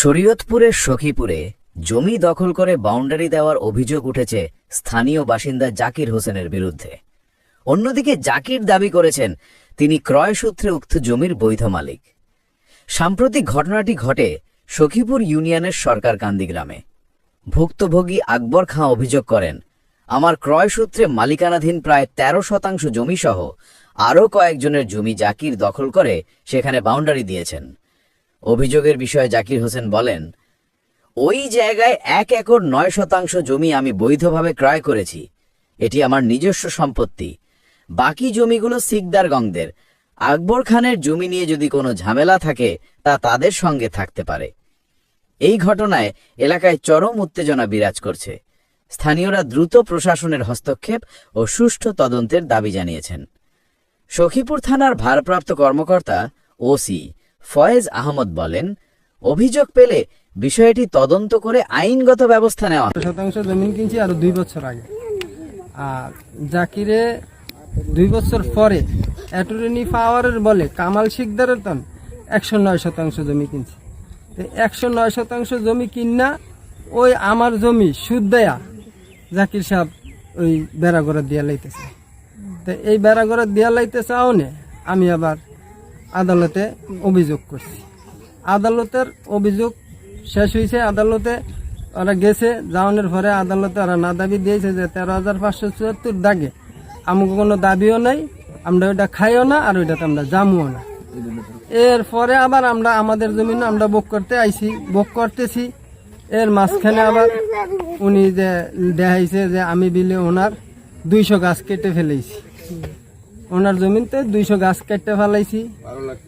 শরীয়তপুরের সখীপুরে জমি দখল করে বাউন্ডারি দেওয়ার অভিযোগ উঠেছে স্থানীয় বাসিন্দা জাকির হোসেনের বিরুদ্ধে। অন্যদিকে জাকির দাবি করেছেন, তিনি ক্রয়সূত্রে উক্ত জমির বৈধ মালিক। সাম্প্রতিক ঘটনাটি ঘটে সখীপুর ইউনিয়নের সরকার কান্দি গ্রামে। ভুক্তভোগী আকবর খাঁ অভিযোগ করেন, আমার ক্রয়সূত্রে মালিকানাধীন প্রায় তেরো শতাংশ জমিসহ আরও কয়েকজনের জমি জাকির দখল করে সেখানে বাউন্ডারি দিয়েছেন। অভিযোগের বিষয়ে জাকির হোসেন বলেন, ওই জায়গায় এক একর নয় শতাংশ জমি আমি বৈধভাবে ক্রয় করেছি। এটি আমার নিজস্ব সম্পত্তি। বাকি জমিগুলো সিকদার গংদের। আকবর খানের জমি নিয়ে যদি কোনো ঝামেলা থাকে, তা তাদের সঙ্গে থাকতে পারে। এই ঘটনায় এলাকায় চরম উত্তেজনা বিরাজ করছে। স্থানীয়রা দ্রুত প্রশাসনের হস্তক্ষেপ ও সুষ্ঠু তদন্তের দাবি জানিয়েছেন। সখীপুর থানার ভারপ্রাপ্ত কর্মকর্তা, ওসি ফয়েজ আহমদ বলেন, অভিযোগ পেলে বিষয়টি তদন্ত করে আইনগত ব্যবস্থা নেওয়া। শতাংশ জমিন কিনছি আরও দুই বছর আগে। আর জাকিরে দুই বছর পরে অ্যাটর্নি পাওয়ারের বলে কামাল শিকদারের তন একশো নয় শতাংশ জমি কিনছি। তো একশো নয় শতাংশ জমি কিনা ওই আমার জমি সুদ দেয়া জাকির সাহেব ওই বেড়াগড়া দিয়া লাইতেছে তো এই বেড়াগড়া দিয়া লাইতেছে আওনে আমি আবার আদালতে অভিযোগ করছি। আদালতের অভিযোগ শেষ হয়েছে আদালতে ওরা গেছে, যাওয়ানোর পরে আদালতে ওরা না দাবি দিয়েছে যে তেরো হাজার পাঁচশো চুয়াত্তর দাগে আমাকে কোনো দাবিও নাই, আমরা ওইটা খাইও না আর ওইটাতে আমরা জামুও না। এরপরে আবার আমরা আমাদের জমিন আমরা বুক করতে আইছি বুক করতেছি। এর মাঝখানে আবার উনি যে দেখাইছে যে আমি বিলে ওনার দুইশো গাছ কেটে ফেলেছি। ওনার জমিতে দুইশো গাছ কেটে ফেলাইছি।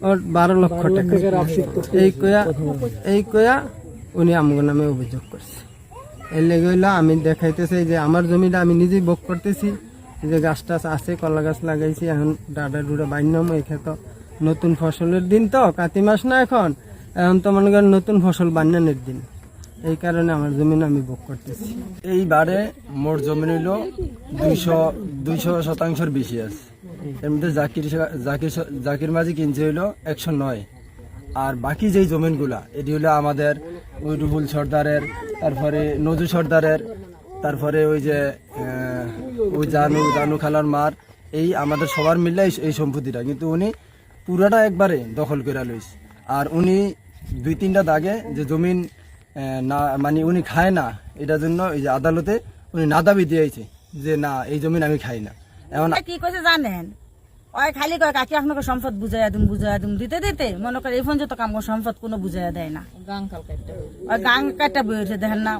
ওর বারো লক্ষ টাকা। এই কয়া এই কয়া উনি আমগো নামে অভিযোগ করছে। এর লেগে হইল আমি দেখাইতেছি যে আমার জমিটা আমি নিজেই ভোগ করতেছি। যে গাছ টাছ আছে কলা গাছ লাগাইছি এখন ডাডা ডুডা বাইনাম এখানে নতুন ফসলের দিন তো কাতি মাস না এখন। এখন তো মনে করেন নতুন ফসল বান্যানের দিন। এই কারণে আমার জমিন আমি ভোগ করতেছি। এইবারে মোট জমি হইল দুইশো দুইশো শতাংশের বেশি আছে। এর মধ্যে জাকির জাকির জাকির মাঝি কিনছে হইল একশো নয়। আর বাকি যেই জমিনগুলা, এটি হলো আমাদের ওই রুবুল সর্দারের, তারপরে নজু সর্দারের, তারপরে ওই যে ওই জানু জানু খালার মার, এই আমাদের সবার মিলে এই- সম্পত্তিটা। কিন্তু উনি পুরাটা একবারে দখল করে লইছে। আর উনি দুই তিনটা দাগে যে জমিন না মানে উনি খায় না এটার জন্য এই যে আদালতে উনি না দাবি দিয়েছে যে না এই জমিন আমি খাই না। এমন কি কইছে জানেন? ওই খালি কয় কাকি আপনাকে সম্পদ বুঝাইয়া দিম বুঝাইয়া দিম দিতে দিতে? মনে করে এই ফোন যত কাম সম্পদ কোনো বুঝাইয়া দেয় না। ওই গাং কাটটা বইছে দেখেন না